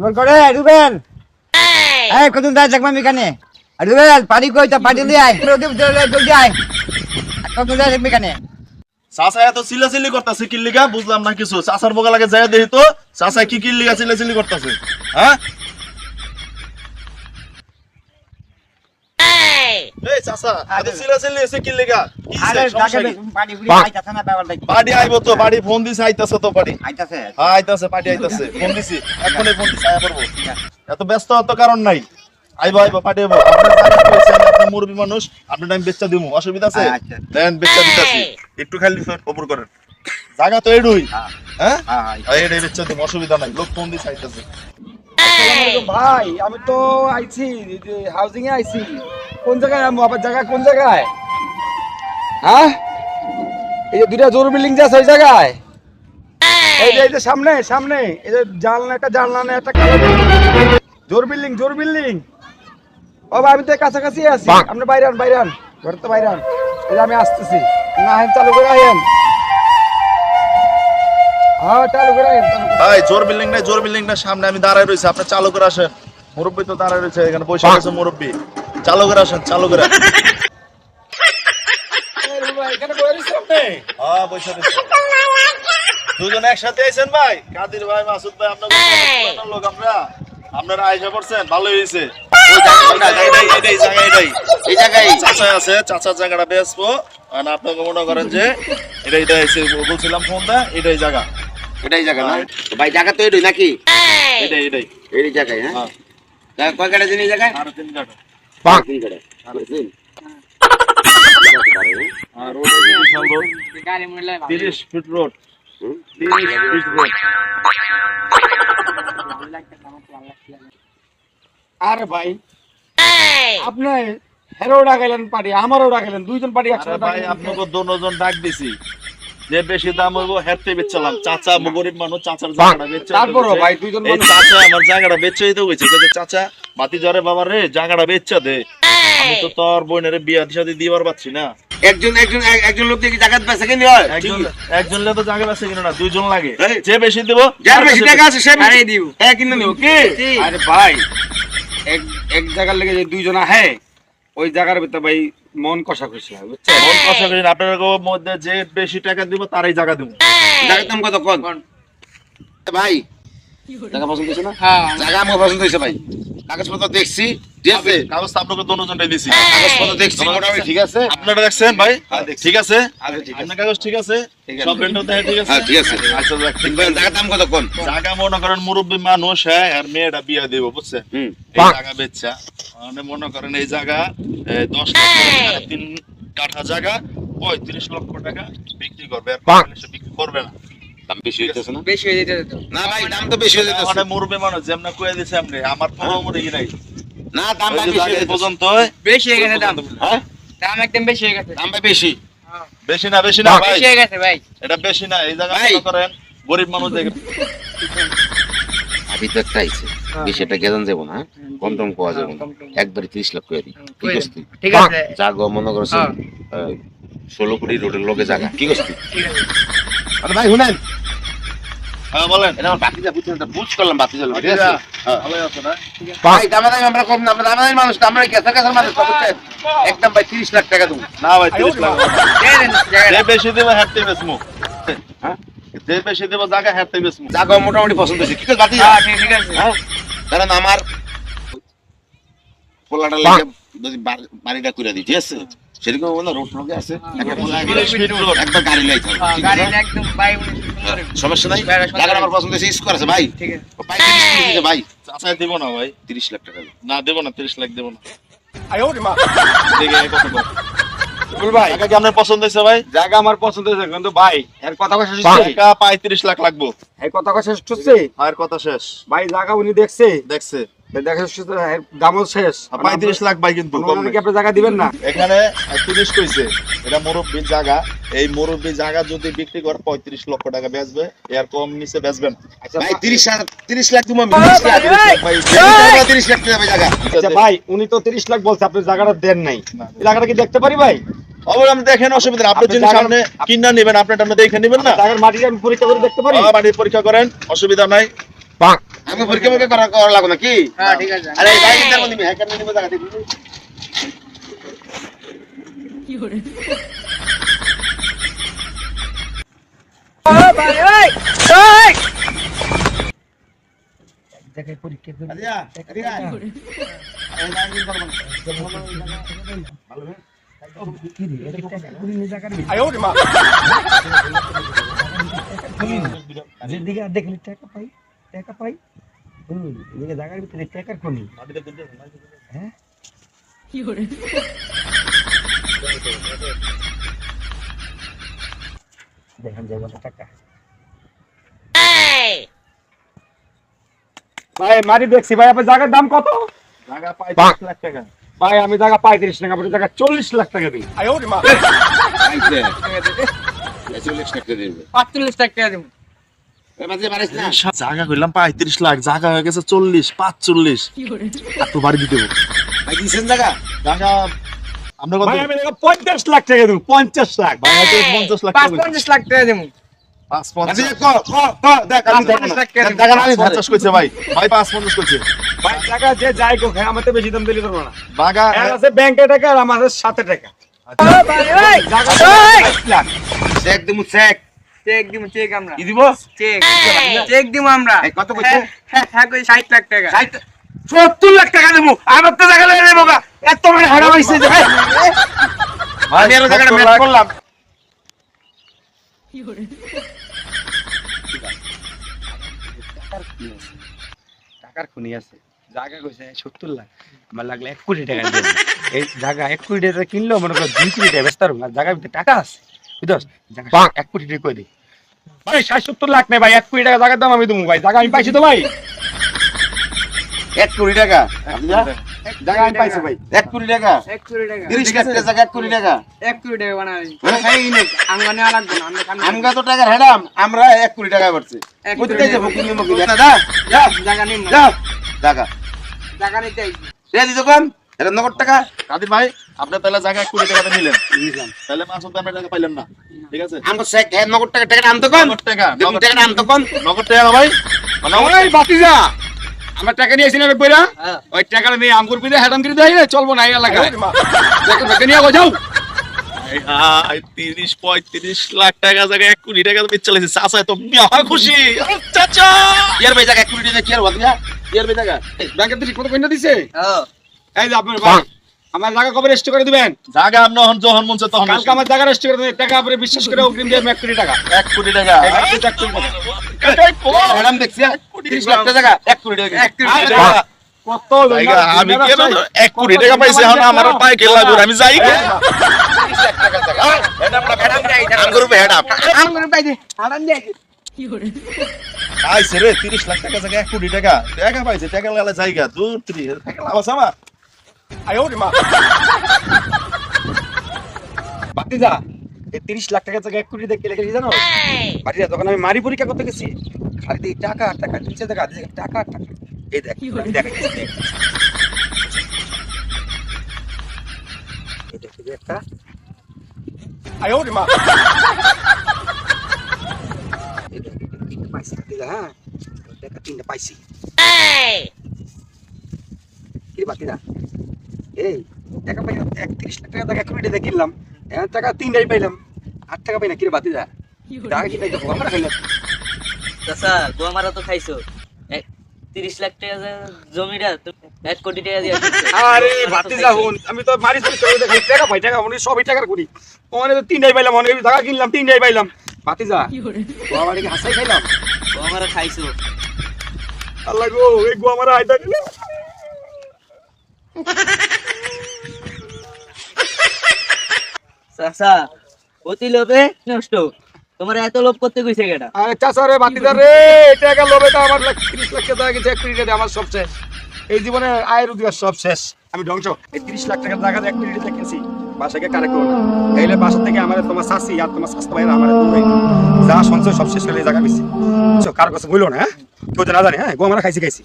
রুবেল করে রুবেল। এই, কতদিন দাঁড়িয়ে থাকব আমি এখানে? রুবেল পানি কই তা পানি লিয়ে আয় জলদি আয়। কতদিন দাঁড়িয়ে থাকবি এখানে? চাচা এত চিল্লাচিল্লি করতেছে কিল্লিগা, বুঝলাম না কিছু। চাচার বোকা লাগে যায় দেখি তো। চাচা কি কিল্লিগা লিগা চিল্লাচিল্লি করতেছে? হ্যাঁ? এই চাচা এত চিল্লাচিল্লি এসে কি লিগা? আরে ডাকে কি? পানি আইতাছে না ব্যাপার বাড়ি আইবো তো বাড়ি ফোন দিছে আইতাছে তো বাড়ি। আইতাছে। হ্যাঁ আইতাছে পার্টি আইতাছে ফোন দিছি। এখনই ফোন দিছি আয়া পড়ব এত ব্যস্ত হওয়ার কারণ নাই। আইবো আইবো পার্টি আইবো। আপনার আমি মুরব্বী মানুষ আপনার টাইম বেচা দিব অসুবিধা আছে? আচ্ছা। দেন বেচা দিতাছি। একটু খালি ওপর করেন। জায়গা তো এডুই। হ্যাঁ। হ্যাঁ? হ্যাঁ হ্যাঁ এডাই বেচা দিমু অসুবিধা নাই। লোক ফোন দিছে আইতাছে। আসসালামু ভাই আমি তো আইছি হাউজিং এ আইছি। কোন জায়গায়? আমি আবার জায়গা কোন জায়গায়? হ্যাঁ? এই যে দুইটা জোর বিল্ডিং ওই জায়গায়? এই যে এই যে সামনে সামনে এই যে জানলা একটা জানলা না একটা জোর বিল্ডিং জোর বিল্ডিং ও ভাই আমি তো কাছাকাছি আছি। আপনি বাইরে আন বাইরে আন। ঘর তো বাইরে আন। এই যে আমি আসতেছি। না হেন চালু করে আইন ভাই জোর বিল্ডিং নাই জোর বিল্ডিং না সামনে আমি দাঁড়ায় রইছি আপনি চালু করে আসেন। মুরব্বী তো দাঁড়ায় রয়েছে এখানে বসে আছে মুরব্বী। চালু করে আসেন চালু করে। এই ভাই, এখানে বয়ে রইছি আপনি? হ্যাঁ বসে রয়েছে। দুজন একসাথে আইছেন ভাই? কাদির ভাই মাসুদ ভাই আপনার লোক আমরা। আপনারা আইসা পড়ছেন ভালো হয়েছে এই জায়গায় চাচা আছে চাচার জায়গাটা বেসবো। আর আপনাকে মনে করেন যে এটা এটা বলছিলাম ফোন দা এটাই জায়গা। এটাই জায়গা না? ভাই জায়গা তো এটাই নাকি? এটাই এটাই। এই জায়গায় হ্যাঁ? হ্যাঁ। জায়গা কয় কাটা দিন এই জায়গায়? আর তিন কাটা তিন কাটা আর রোড বিশাল রোড তিরিশ ফিট রোড। হুম? তিরিশ ফিট রোড। আরে ভাই আপনি হেরো ডাকাইলেন পার্টি আমারও ডাকাইলেন দুইজন পার্টি একসাথে ভাই। আপনাকে দুজন ডাক দিছি। যে বেশি দাম হইব হেরতে বেচলাম চাচা গরিব মানুষ চাচার জায়গাটা বেচে তারপরও ভাই দুইজন এই চাচা আমার জায়গাটা বেচে দিতে হয়েছে যে চাচা মাটি জরে বাবা রে জায়গাটা বেচা দে। আমি তো তোর বোনের বিয়া দিবার পাচ্ছি না। একজন একজন এক- একজন লোক দিয়ে জায়গা বেচা কিনি হয়? একজন একজন তো জায়গা বেচে কিনা না দুইজন লাগে। যে বেশি দিব যার বেশি টাকা আছে সে আরে দিও। হ্যাঁ কিনে নিও কি? আরে ভাই এক এক জায়গার লেগে যে দুইজন আহে ওই জায়গার ভিতরে ভাই মন কষা হয় বুঝছেন? মন কষ্ট আপনার মধ্যে যে বেশি টাকা দিব তারই জায়গা দিব। জায়গার দাম কত কোন? ভাই জায়গা পছন্দ হয়েছে না? জায়গা আমার পছন্দ হয়েছে ভাই। কাগজপত্র দেখছি ঠিক আছে? কাগজ আপনাকে দুজনটাই দিছি। কাগজপত্র দেখছি মোটামুটি ঠিক আছে? আপনারা দেখছেন ভাই? হ্যাঁ, ঠিক আছে? আচ্ছা ঠিক আছে। আপনার কাগজ ঠিক আছে? ঠিক আছে। সব রেন্টও দেখে ঠিক আছে? হ্যাঁ ঠিক আছে। আচ্ছা দাম কত কোন? জায়গা মনে করেন মুরব্বী মানুষ হ্যাঁ আর মেয়েটা বিয়া দিব বুঝছেন? এই জায়গা বেচা। মানে মনে করেন এই জায়গা দশ লক্ষ তিন কাঠা জায়গা পঁয়ত্রিশ লক্ষ টাকা বিক্রি করবে। আর সে বিক্রি করবে না। দাম বেশি হইতেছে না? বেশি হয়ে যেতে না ভাই দাম তো বেশি হয়ে যেতেছে। মানে মানুষ যেমন কয়ে দিছে আপনি আমার নাই। না দাম ভাই বেশি হয়ে পর্যন্ত বেশি হয়ে গেছে দাম। হ্যাঁ? দাম একদম বেশি হয়ে গেছে। দাম ভাই বেশি। বেশি না বেশি না ভাই বেশি হয়ে গেছে ভাই। এটা বেশি না এই জায়গা করেন গরিব মানুষ দেখে আমি তো আইছে বেশি একটা গেজান যাব না হ্যাঁ? কম টম কোয়া যাব না। একবারে তিরিশ লাখ করে দিই ঠিক আছে। জাগো মনে করছ হ্যাঁ। ষোলো কোটি রোডের লোকে জায়গা কি করছ আরে ভাই শুনেন। হ্যাঁ বলেন। এটা আমার বাতি যা বুঝছেন বুঝ করলাম বাতি জ্বলবে ঠিক আছে? বাকিরা, হ্যাঁ। আছে না? ভাই দামে দামে আমরা কম না আমরা দামে দামে মানুষ আমরা কেসার কেসার মানুষ একদম ভাই তিরিশ লাখ টাকা দেবো। না ভাই তিরিশ লাখ। বেশি দেবো হাঁটতে হ্যাঁ? যে বেশি দেবো জায়গা হাঁটতে বেসমু জাগো মোটামুটি পছন্দ হয়েছে। কি বাতি ঠিক আছে। হ্যাঁ? কারণ আমার পোলাটা লেগে যদি বাড়িটা করে দিই ঠিক আছে? সেরকম রোড একবার গাড়ি ভাই সমস্যা নাই? সমস্যা জায়গাটা নাই। আমার পছন্দ হয়েছে স্কোয়ার আছে ভাই। ঠিক আছে। ভাই তিরিশ লাখ ভাই? চাচাই না ভাই। তিরিশ লাখ টাকা। না দেবো না তিরিশ লাখ দেবো না। আয় ওরে মা। দেখে কথা বল। বল ভাই। টাকা কি আপনার পছন্দ হয়েছে ভাই? জায়গা আমার পছন্দ হয়েছে কিন্তু ভাই এর কথা কথা শেষ হচ্ছে টাকা পঁয়ত্রিশ লাখ লাগবো। এই কথা কথা শেষ হচ্ছে আর কথা শেষ। ভাই জায়গা উনি দেখছে? দেখছে। দেখা শেষ হচ্ছে, এর দামও শেষ। পঁয়ত্রিশ লাখ ভাই কিন্তু উনি আপনি জায়গা দিবেন না? এখানে তিরিশ কইছে এটা মুরব্বীর জায়গা। এই মুরব্বী জায়গা যদি বিক্রি করে পঁয়ত্রিশ লক্ষ টাকা বেচবে এর কম নিচে বেচবেন। ভাই তিরিশ তিরিশ লাখ তুমি তিরিশ লাখ ভাই তিরিশ লাখ টাকা জায়গা। ভাই উনি তো তিরিশ লাখ বলছে আপনি জায়গাটা দেন নাই। জায়গাটা কি দেখতে পারি ভাই? অবশ্যই দেখেন অসুবিধা নেই। আপনি আপনি যদি সামনে কিনা নেবেন আপনার টামে দেখে নেবেন না। জায়গার মাটিটা আমি পরীক্ষা করে দেখতে পারি? বাড়ির পরীক্ষা করেন অসুবিধা নাই। আমি পরীক্ষা পরীক্ষা করা করা লাগবে নাকি হ্যাঁ ঠিক আছে আরে ভাই কেমন দিবি হ্যাঁ কেমন দিবি জায়গা দেখবি আদিয়া এদিকে আয়। যেদিকে দেখলি টাকা পাই টাকা পাই হুম এদিকে জায়গার ভিতরে টাকার খনি। হ্যাঁ? দেখেন যাই বলে টাকা। ভাই মারি দেখছি ভাই আপনার জায়গার দাম কত? জায়গা পঁয়ত্রিশ লাখ টাকা। ভাই আমি জায়গা পঁয়ত্রিশ টাকা আপনি জায়গা চল্লিশ লাখ টাকা দিই। আইছে। এই চল্লিশ টাকা দিবি। পাঁচচল্লিশ টাকা দেবো। এ মাঝে মারিস না। জায়গা কইলাম পঁয়ত্রিশ লাখ জায়গা হয়ে গেছে চল্লিশ পাঁচচল্লিশ। এত বাড়ি দিতে জায়গা? জায়গা আমরা কত? পঞ্চাশ লাখ টাকা দেবো পঞ্চাশ লাখ। পঞ্চাশ লাখ। পঞ্চাশ লাখ টাকা দেবো। আছে ব্যাংকে টাকা আর আমার সাথে টাকা। Check check. দিব চেক আমরা। কি দিব? চেক চেক দিব আমরা। কত কইছে? হ্যাঁ হ্যাঁ কই ষাট লাখ টাকা। ষাট- সত্তর লাখ টাকা দেবো আমার তো লেগে এত মানে হারা পাইছে যে ভাই ভাই আমি আরও ম্যাচ। করলাম। টাকার খুনি আছে। জায়গা কইছে সত্তর লাখ। আমার লাগলে এক কোটি টাকা এই জায়গা এক কোটি টাকা কিনলেও মনে করো দুই কোটি টাকা বেচতে জায়গার ভিতরে টাকা আছে। বুঝছ এক কোটি টাকা করে দিই? ভাই ষাট সত্তর লাখ নেই ভাই এক কোটি টাকা জায়গার দাম আমি দেবো ভাই জায়গা আমি পাইছি তো ভাই। এক কোটি টাকা? জায়গা আমি পাইছি ভাই। এক কোটি টাকা? এক কোটি টাকা। তিরিশ লাখ জায়গা এক কোটি টাকা? এক কোটি টাকা বানাবি? নে আঙ্গা নেওয়া লাগবে না আমরা আমগা তো টাকা হেডাম আমরা এক কোটি টাকা পাচ্ছি এক কোথায় কোটি যাব মুখে যা জায়গা নিন না। টাকা জায়গা নিতে। রে দিত এটা নগদ টাকা। কাদির ভাই আপনি তাহলে জায়গা কোটি টাকাতে নিলেন। তাহলে মাস হতে আমরা টাকা পাইলেন না। ঠিক আছে? হ্যাঁ নগদ টাকা টাকা আনতো কোন নগদ টাকা নগদ টাকা আনতো কোন নগদ টাকা ভাই? মানে ওই বাতিজা আমার টাকা নিয়েছি না কইরা হ্যাঁ। ওই টাকাটা নিয়ে আঙ্গুর পিঠে হ্যাডাম করে দেয় চলবো না এই এলাকায়। দেখো টাকা নিয়ে যাও। তিরিশ পঁয়ত্রিশ লাখ টাকা জায়গায় এক কোটি টাকা বেচ চলেছে। চাচা তো মহা খুশি। চাচা! ইয়ার ভাই জায়গা এক কোটি টাকা কি আর ইয়ার ভাই জায়গা ব্যাংকের থেকে কত কইনা দিছে। হ্যাঁ। এই যে আপনার ভাই আমার জায়গা কবে রেজিস্ট্রি করে দিবেন? জায়গা আপনি যখন মন তখন কালকে আমার জায়গা রেজিস্ট্রি করে দিবেন। টাকা আপনি বিশ্বাস করে অগ্রিম দিয়ে এক কোটি টাকা। এক কোটি টাকা? এক কোটি টাকা। ম্যাডাম দেখছি তিরিশ লাখ টাকা এক কোটি টাকা। এক কোটি টাকা। কত আমি কেন এক কোটি টাকা পাইছি এখন আমার পায়ে খেলা করে আমি যাই তিরিশ লাখ টাকা জায়গা এক কোটি টাকা। টাকা পাইছে টাকা লাগালে জায়গা দূর ত্রিশ। টাকা লাভ আছে আমার। বাতিজা তিরিশ লাখ টাকা জায়গায় এক কোটি টাকা লেগে গেছে জানো? বাতিজা তখন আমি মারি পরীক্ষা করতে গেছি। খালি টাকা আর টাকা নিচে দিছে টাকা আর টাকা এই দেখ দেখ। দেখ, এই একটা। আয়ো মা। দেখ, পাইছি বাতিজা, হ্যাঁ? টাকা তিনটা পাইছি। কি বাতিজা এই টাকা পাইলাম একত্রিশ লাখ টাকা টাকা কোটি টাকা কিনলাম। টাকা তিনটাই পাইলাম। আট টাকা পাই না কিরে বাতি যা টাকা কি পাইতো আমরা খাইলাম চাচা গোয়া মারা তো খাইছো। এক- তিরিশ লাখ টাকা জমিটা এক কোটি টাকা দিয়ে আরে বাতি যা হন আমি তো মারি দেখি টাকা পাই টাকা মনে সবই টাকার করি। ওখানে তো তিনটাই পাইলাম অনেক টাকা কিনলাম তিনটাই পাইলাম। বাতি যা গোয়া বাড়ি হাসাই খাইলাম? গোয়া মারা খাইছো। আল্লাহ গো এই গোয়া মারা আইতা চাচা অতি লোভে নষ্ট। তোমার এত লোভ করতে কইছে কেটা আরে চাচা রে বাতি যা রে লোভে তো আমার লাখ তিরিশ লাখ টাকা গেছে এক আমার সব শেষ। এই জীবনে আয়ের রোজগার সব শেষ। আমি ধ্বংস। এই তিরিশ লাখ টাকা টাকা এক কোটি টাকা কিনছি বাসাকে কারে করো না? এইলে বাসা থেকে আমার তোমার শাশি আর তোমার ভাইরা আমার দূরে। যা সঞ্চয় সব শেষ এই জায়গা বেশি কার কাছে বলল না হ্যাঁ? কেউ তো না জানে হ্যাঁ? গো আমরা খাইছি খাইছি।